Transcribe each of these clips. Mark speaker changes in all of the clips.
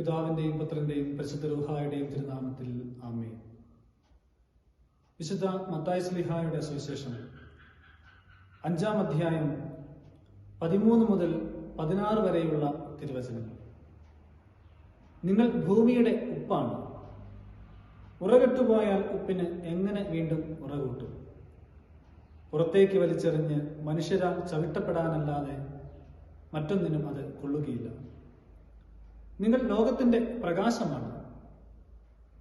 Speaker 1: പിതാവിന്റെയും പുത്രന്റെയും പരിശുദ്ധ രൂഹായുടെയും തിരുനാമത്തിൽ ആമേ വിശുദ്ധ മത്തായി സ്ലിഹായുടെ സുവിശേഷം. അഞ്ചാം അധ്യായം പതിമൂന്ന് മുതൽ പതിനാറ് വരെയുള്ള തിരുവചനങ്ങൾ. നിങ്ങൾ ഭൂമിയുടെ ഉപ്പാണ്. ഉറകെട്ടുപോയാൽ ഉപ്പിന് എങ്ങനെ വീണ്ടും ഉറകൂട്ടും? പുറത്തേക്ക് വലിച്ചെറിഞ്ഞ് മനുഷ്യരാൽ ചവിട്ടപ്പെടാനല്ലാതെ മറ്റൊന്നിനും അത് കൊള്ളുകയില്ല. നിങ്ങൾ ലോകത്തിന്റെ പ്രകാശമാണ്.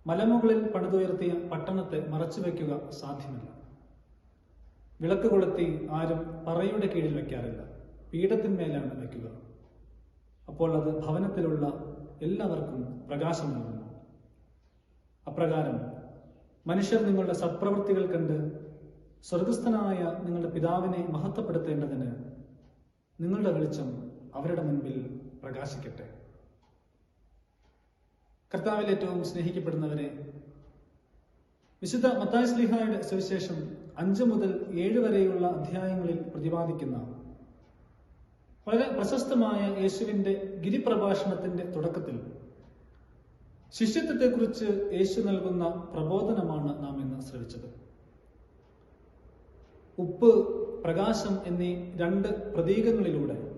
Speaker 1: മലമുകളിൽ പണിതുയർത്തിയ പട്ടണത്തെ മറച്ചു വയ്ക്കുക സാധ്യമല്ല. വിളക്ക് കൊളുത്തി ആരും പറയുടെ കീഴിൽ വയ്ക്കാറില്ല. പീഠത്തിന്മേലാണ് വയ്ക്കുക. അപ്പോൾ അത് ഭവനത്തിലുള്ള എല്ലാവർക്കും പ്രകാശം നൽകുന്നു അപ്രകാരം മനുഷ്യർ നിങ്ങളുടെ സത്പ്രവൃത്തികൾ കണ്ട് സ്വർഗസ്ഥനായ നിങ്ങളുടെ പിതാവിനെ മഹത്വപ്പെടുത്തേണ്ടതിന് നിങ്ങളുടെ വെളിച്ചം അവരുടെ മുൻപിൽ പ്രകാശിക്കട്ടെ. കർത്താവിൽ ഏറ്റവും സ്നേഹിക്കപ്പെടുന്നവരെ. വിശുദ്ധ മത്തായ സ്ലിഹായുടെ സുവിശേഷം അഞ്ച് മുതൽ ഏഴ് വരെയുള്ള അധ്യായങ്ങളിൽ പ്രതിപാദിക്കുന്ന വളരെ പ്രശസ്തമായ യേശുവിന്റെ ഗിരിപ്രഭാഷണത്തിന്റെ തുടക്കത്തിൽ ശിഷ്യത്വത്തെക്കുറിച്ച് യേശു നൽകുന്ന പ്രബോധനമാണ് നാം ഇന്ന് ശ്രവിച്ചത്. ഉപ്പ് പ്രകാശം എന്നീ രണ്ട് പ്രതീകങ്ങളിലൂടെ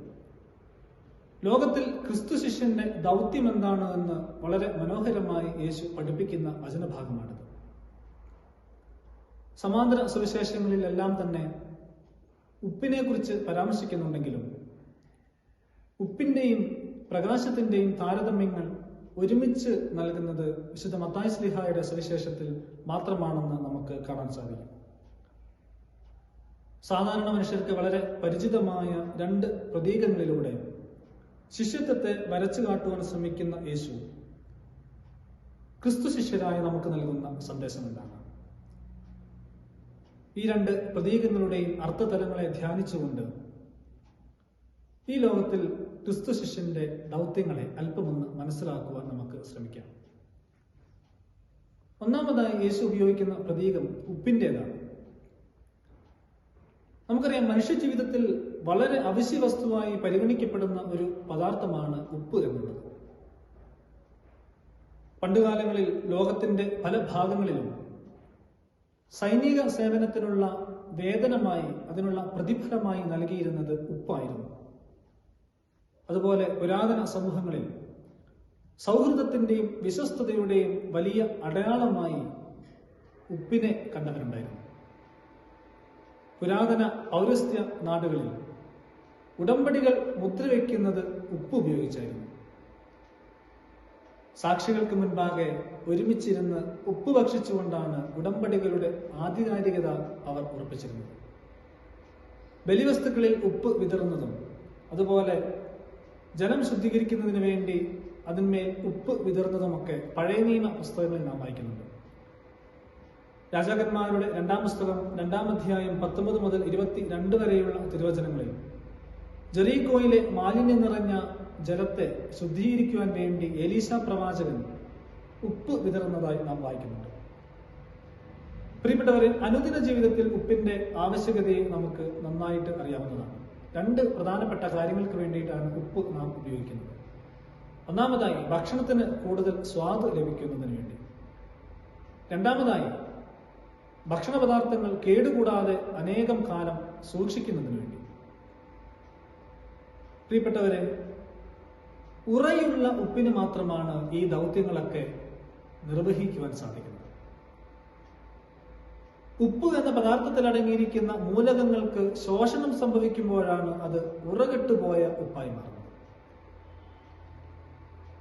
Speaker 1: ലോകത്തിൽ ക്രിസ്തു ശിഷ്യന്റെ ദൗത്യം എന്താണ് എന്ന് വളരെ മനോഹരമായി യേശു പഠിപ്പിക്കുന്ന വചനഭാഗമാണിത്. സമാന്തര സുവിശേഷങ്ങളിലെല്ലാം തന്നെ ഉപ്പിനെ കുറിച്ച് പരാമർശിക്കുന്നുണ്ടെങ്കിലും ഉപ്പിന്റെയും പ്രകാശത്തിന്റെയും താരതമ്യങ്ങൾ ഒരുമിച്ച് നൽകുന്നത് വിശുദ്ധ മത്തായി സ്ലിഹായുടെ സുവിശേഷത്തിൽ മാത്രമാണെന്ന് നമുക്ക് കാണാൻ സാധിക്കും. സാധാരണ മനുഷ്യർക്ക് വളരെ പരിചിതമായ രണ്ട് പ്രതീകങ്ങളിലൂടെ ശിഷ്യത്വത്തെ വരച്ചു കാട്ടുവാൻ ശ്രമിക്കുന്ന യേശു ക്രിസ്തു ശിഷ്യരായ നമുക്ക് നൽകുന്ന സന്ദേശം എന്താണ്? ഈ രണ്ട് പ്രതീകങ്ങളുടെയും അർത്ഥതലങ്ങളെ ധ്യാനിച്ചുകൊണ്ട് ഈ ലോകത്തിൽ ക്രിസ്തു ശിഷ്യന്റെ ദൗത്യങ്ങളെ അല്പമൊന്ന് മനസ്സിലാക്കുവാൻ നമുക്ക് ശ്രമിക്കാം. ഒന്നാമതായി യേശു ഉപയോഗിക്കുന്ന പ്രതീകം ഉപ്പിന്റെതാണ് നമുക്കറിയാം മനുഷ്യ ജീവിതത്തിൽ വളരെ അവശ്യ വസ്തുവായി പരിഗണിക്കപ്പെടുന്ന ഒരു പദാർത്ഥമാണ് ഉപ്പ് എന്നുള്ളത്. പണ്ടുകാലങ്ങളിൽ ലോകത്തിന്റെ പല ഭാഗങ്ങളിലും സൈനിക സേവനത്തിനുള്ള വേതനമായി അതിനുള്ള പ്രതിഫലമായി നൽകിയിരുന്നത് ഉപ്പായിരുന്നു. അതുപോലെ പുരാതന സമൂഹങ്ങളിൽ സൗഹൃദത്തിന്റെയും വിശ്വസ്തതയുടെയും വലിയ അടയാളമായി ഉപ്പിനെ കണ്ടവരുണ്ടായിരുന്നു. പുരാതന പൗരസ്ത്യ നാടുകളിൽ ഉടമ്പടികൾ മുദ്രവെക്കുന്നത് ഉപ്പ് ഉപയോഗിച്ചായിരുന്നു. സാക്ഷികൾക്ക് മുൻപാകെ ഒരുമിച്ചിരുന്ന് ഉപ്പ് ഭക്ഷിച്ചുകൊണ്ടാണ് ഉടമ്പടികളുടെ ആധികാരികത അവർ ഉറപ്പിച്ചിരുന്നത്. ബലിവസ്തുക്കളിൽ ഉപ്പ് വിതറുന്നതും അതുപോലെ ജലം ശുദ്ധീകരിക്കുന്നതിന് വേണ്ടി അതിന്മേൽ ഉപ്പ് വിതറുന്നതുമൊക്കെ പഴയ നിയമ പുസ്തകങ്ങളിൽ നാം വായിക്കുന്നുണ്ട്. രാജാക്കന്മാരുടെ രണ്ടാം പുസ്തകം രണ്ടാം അധ്യായം പത്തൊമ്പത് മുതൽ ഇരുപത്തി രണ്ട് വരെയുള്ള തിരുവചനങ്ങളിൽ ജെറീകോയിലെ മാലിന്യം നിറഞ്ഞ ജലത്തെ ശുദ്ധീകരിക്കുവാൻ വേണ്ടി എലീസ പ്രവാചകൻ ഉപ്പ് വിതറുന്നതായി നാം വായിക്കുന്നുണ്ട്. പ്രിയപ്പെട്ടവരെ അനുദിന ജീവിതത്തിൽ ഉപ്പിന്റെ ആവശ്യകതയെ നമുക്ക് നന്നായിട്ട് അറിയാവുന്നതാണ്. രണ്ട് പ്രധാനപ്പെട്ട കാര്യങ്ങൾക്ക് വേണ്ടിയിട്ടാണ് ഉപ്പ് നാം ഉപയോഗിക്കുന്നത്. ഒന്നാമതായി ഭക്ഷണത്തിന് കൂടുതൽ സ്വാദ് ലഭിക്കുന്നതിന് വേണ്ടി. രണ്ടാമതായി ഭക്ഷണ പദാർത്ഥങ്ങൾ കേടുകൂടാതെ അനേകം കാലം സൂക്ഷിക്കുന്നതിന് വേണ്ടി. പ്രിയപ്പെട്ടവരെ ഉറയുള്ള ഉപ്പിന് മാത്രമാണ് ഈ ദൗത്യങ്ങളൊക്കെ നിർവഹിക്കുവാൻ സാധിക്കുന്നത്. ഉപ്പ് എന്ന പദാർത്ഥത്തിൽ അടങ്ങിയിരിക്കുന്ന മൂലകങ്ങൾക്ക് ശോഷണം സംഭവിക്കുമ്പോഴാണ് അത് ഉറകെട്ടുപോയ ഉപ്പായി മാറുന്നത്.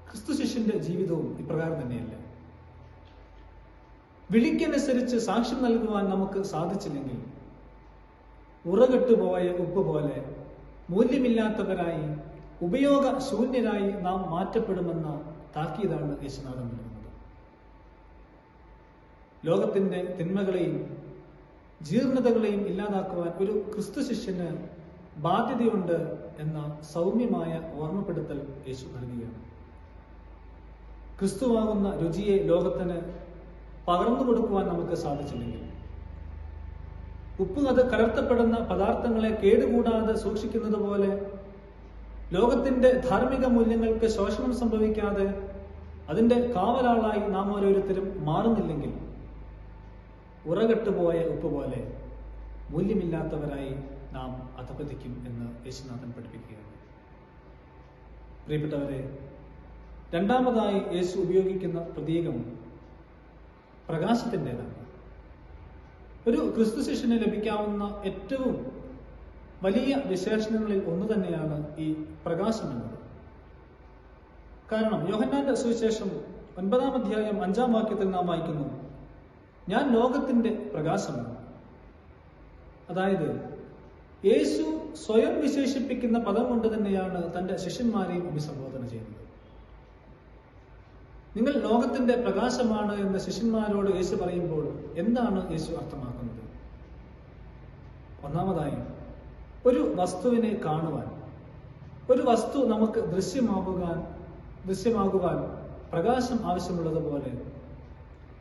Speaker 1: ക്രിസ്തു ശിഷ്യന്റെ ജീവിതവും ഇപ്രകാരം തന്നെയല്ലേ? വിളിക്കനുസരിച്ച് സാക്ഷ്യം നൽകുവാൻ നമുക്ക് സാധിച്ചില്ലെങ്കിൽ ഉറകെട്ടുപോയ ഉപ്പ് പോലെ മൂല്യമില്ലാത്തവരായി ഉപയോഗശൂന്യരായി നാം മാറ്റപ്പെടുമെന്ന താക്കീതാണ് യേശുനാഥൻ നൽകുന്നത്. ലോകത്തിന്റെ തിന്മകളെയും ജീർണതകളെയും ഇല്ലാതാക്കുവാൻ ഒരു ക്രിസ്തു ശിഷ്യന് ബാധ്യതയുണ്ട് എന്ന സൗമ്യമായ ഓർമ്മപ്പെടുത്തൽ യേശു നൽകുകയാണ്. ക്രിസ്തുവാകുന്ന രുചിയെ ലോകത്തിന് പകർന്നു കൊടുക്കുവാൻ നമുക്ക് സാധിച്ചില്ലെങ്കിൽ. ഉപ്പ് അത് കലർത്തപ്പെടുന്ന പദാർത്ഥങ്ങളെ കേടുകൂടാതെ സൂക്ഷിക്കുന്നത് പോലെ ലോകത്തിന്റെ ധാർമ്മിക മൂല്യങ്ങൾക്ക് ശോഷണം സംഭവിക്കാതെ അതിന്റെ കാവലാളായി നാം ഓരോരുത്തരും മാറുന്നില്ലെങ്കിൽ ഉറകെട്ടുപോയ ഉപ്പ് പോലെ മൂല്യമില്ലാത്തവരായി നാം അധപതിക്കും എന്ന് യേശുനാഥൻ പഠിപ്പിക്കുകയാണ്. പ്രിയപ്പെട്ടവരെ രണ്ടാമതായി യേശു ഉപയോഗിക്കുന്ന പ്രതീകം പ്രകാശത്തിന്റെതാണ്. ഒരു ക്രിസ്തു ശിഷ്യന് ലഭിക്കാവുന്ന ഏറ്റവും വലിയ വിശേഷണങ്ങളിൽ ഒന്ന് തന്നെയാണ് ഈ പ്രകാശം എന്നത്. കാരണം യോഹന്നാന്റെ സുവിശേഷം ഒൻപതാം അധ്യായം അഞ്ചാം വാക്യത്തിൽ നാം വായിക്കുന്നു ഞാൻ ലോകത്തിന്റെ പ്രകാശമാണ്. അതായത് യേശു സ്വയം വിശേഷിപ്പിക്കുന്ന പദം കൊണ്ട് തന്നെയാണ് തന്റെ ശിഷ്യന്മാരെയും അഭിസംബോധന നിങ്ങൾ ലോകത്തിന്റെ പ്രകാശമാണ് എന്ന് ശിഷ്യന്മാരോട് യേശു പറയുമ്പോൾ എന്താണ് യേശു അർത്ഥമാക്കുന്നത്? ഒന്നാമതായി ഒരു വസ്തുവിനെ കാണുവാൻ ഒരു വസ്തു നമുക്ക് ദൃശ്യമാകുവാൻ ദൃശ്യമാകുവാൻ പ്രകാശം ആവശ്യമുള്ളതുപോലെ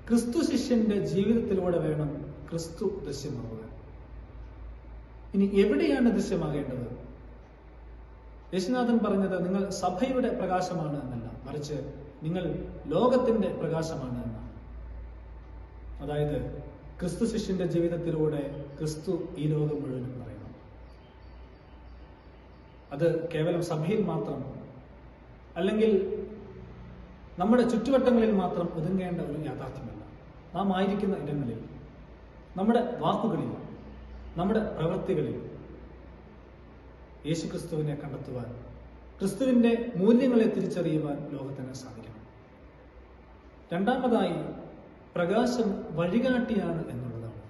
Speaker 1: ക്രിസ്തു ശിഷ്യന്റെ ജീവിതത്തിലൂടെ വേണം ക്രിസ്തു ദൃശ്യമാകുക ഇനി എവിടെയാണ് ദൃശ്യമാകേണ്ടത്? യേശുനാഥൻ പറഞ്ഞത് നിങ്ങൾ സഭയുടെ പ്രകാശമാണ് എന്നല്ല. മറിച്ച് നിങ്ങൾ ലോകത്തിന്റെ പ്രകാശമാണ് എന്നാണ്. അതായത് ക്രിസ്തു ശിഷ്യന്റെ ജീവിതത്തിലൂടെ ക്രിസ്തു ഈ ലോകം മുഴുവനും പറയണം അത് കേവലം സഭയിൽ മാത്രം അല്ലെങ്കിൽ നമ്മുടെ ചുറ്റുവട്ടങ്ങളിൽ മാത്രം ഒതുങ്ങേണ്ട ഒരു യാഥാർത്ഥ്യമല്ല. നാം ആയിരിക്കുന്ന ഇടങ്ങളിൽ നമ്മുടെ വാക്കുകളിൽ നമ്മുടെ പ്രവൃത്തികളിൽ യേശുക്രിസ്തുവിനെ കണ്ടെത്തുവാൻ ക്രിസ്തുവിന്റെ മൂല്യങ്ങളെ തിരിച്ചറിയുവാൻ ലോകത്തിന് സാധിക്കണം രണ്ടാമതായി പ്രകാശം വഴികാട്ടിയാണ് എന്നുള്ളതാണ്.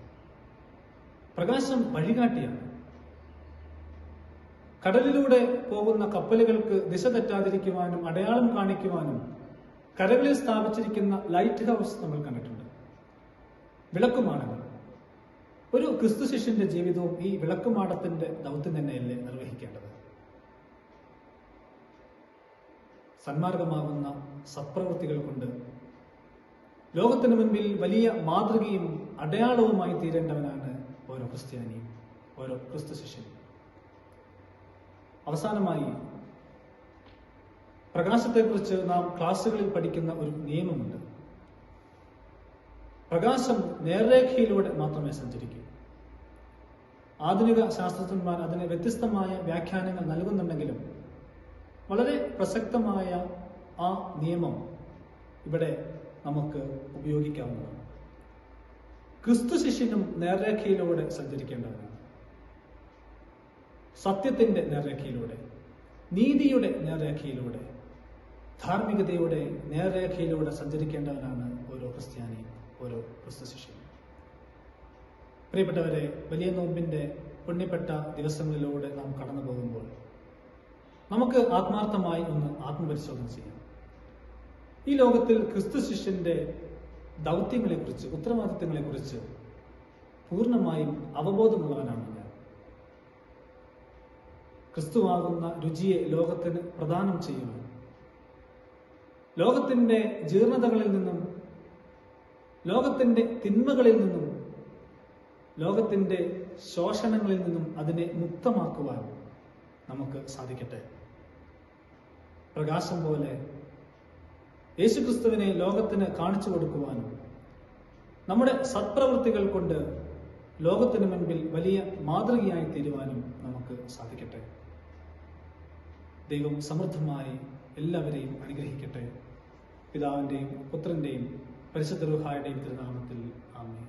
Speaker 1: പ്രകാശം വഴികാട്ടിയാണ്. കടലിലൂടെ പോകുന്ന കപ്പലുകൾക്ക് ദിശ തെറ്റാതിരിക്കുവാനും അടയാളം കാണിക്കുവാനും കരകളിൽ സ്ഥാപിച്ചിരിക്കുന്ന ലൈറ്റ് ഹൗസ് നമ്മൾ കണ്ടിട്ടുണ്ട്. വിളക്കുമാടങ്ങൾ ഒരു ക്രിസ്തു ശിഷ്യന്റെ ജീവിതവും ഈ വിളക്കുമാടത്തിന്റെ ദൗത്യം തന്നെയല്ലേ നിർവഹിക്കേണ്ടത്? സന്മാർഗമാകുന്ന സത്പ്രവൃത്തികൾ കൊണ്ട് ലോകത്തിന് മുൻപിൽ വലിയ മാതൃകയും അടയാളവുമായി തീരേണ്ടവനാണ് ഓരോ ക്രിസ്ത്യാനിയും ഓരോ ക്രിസ്തു ശിഷ്യനും. അവസാനമായി പ്രകാശത്തെക്കുറിച്ച് നാം ക്ലാസ്സുകളിൽ പഠിക്കുന്ന ഒരു നിയമമുണ്ട്. പ്രകാശം നേർരേഖയിലൂടെ മാത്രമേ സഞ്ചരിക്കൂ. ആധുനിക ശാസ്ത്രജ്ഞന്മാർ അതിന് വ്യത്യസ്തമായ വ്യാഖ്യാനങ്ങൾ നൽകുന്നുണ്ടെങ്കിലും വളരെ പ്രസക്തമായ ആ നിയമം ഇവിടെ നമുക്ക് ഉപയോഗിക്കാവുന്നതാണ്. ക്രിസ്തു ശിഷ്യനും നേർരേഖയിലൂടെ സഞ്ചരിക്കേണ്ടതാണ് സത്യത്തിന്റെ നേർരേഖയിലൂടെ നീതിയുടെ നേർരേഖയിലൂടെ ധാർമ്മികതയുടെ നേർരേഖയിലൂടെ സഞ്ചരിക്കേണ്ടവനാണ് ഓരോ ക്രിസ്ത്യാനിയും ഓരോ ക്രിസ്തു ശിഷ്യനും. പ്രിയപ്പെട്ടവരെ വലിയ നോമ്പിന്റെ പുണ്യപ്പെട്ട ദിവസങ്ങളിലൂടെ നാം കടന്നു പോകുമ്പോൾ നമുക്ക് ആത്മാർത്ഥമായി ഒന്ന് ആത്മപരിശോധന ചെയ്യാം. ഈ ലോകത്തിൽ ക്രിസ്തു ശിഷ്യന്റെ ദൗത്യങ്ങളെക്കുറിച്ച് ഉത്തരവാദിത്തങ്ങളെക്കുറിച്ച് പൂർണമായും അവബോധമുള്ളവനാണ് ഞാൻ. ക്രിസ്തുവാകുന്ന രുചിയെ ലോകത്തിന് പ്രദാനം ചെയ്യുന്നു. ലോകത്തിന്റെ ജീർണതകളിൽ നിന്നും ലോകത്തിന്റെ തിന്മകളിൽ നിന്നും ലോകത്തിന്റെ ശോഷണങ്ങളിൽ നിന്നും അതിനെ മുക്തമാക്കുവാൻ നമുക്ക് സാധിക്കട്ടെ? പ്രകാശം പോലെ യേശുക്രിസ്തുവിനെ ലോകത്തിന് കാണിച്ചു കൊടുക്കുവാനും നമ്മുടെ സത്പ്രവൃത്തികൾ കൊണ്ട് ലോകത്തിന് മുൻപിൽ വലിയ മാതൃകയായി തീരുവാനും നമുക്ക് സാധിക്കട്ടെ. ദൈവം സമൃദ്ധമായി എല്ലാവരെയും അനുഗ്രഹിക്കട്ടെ. പിതാവിന്റെയും പുത്രന്റെയും പരിശുദ്ധ റുഹായുടെയും തിരുനാമത്തിൽ ആമേ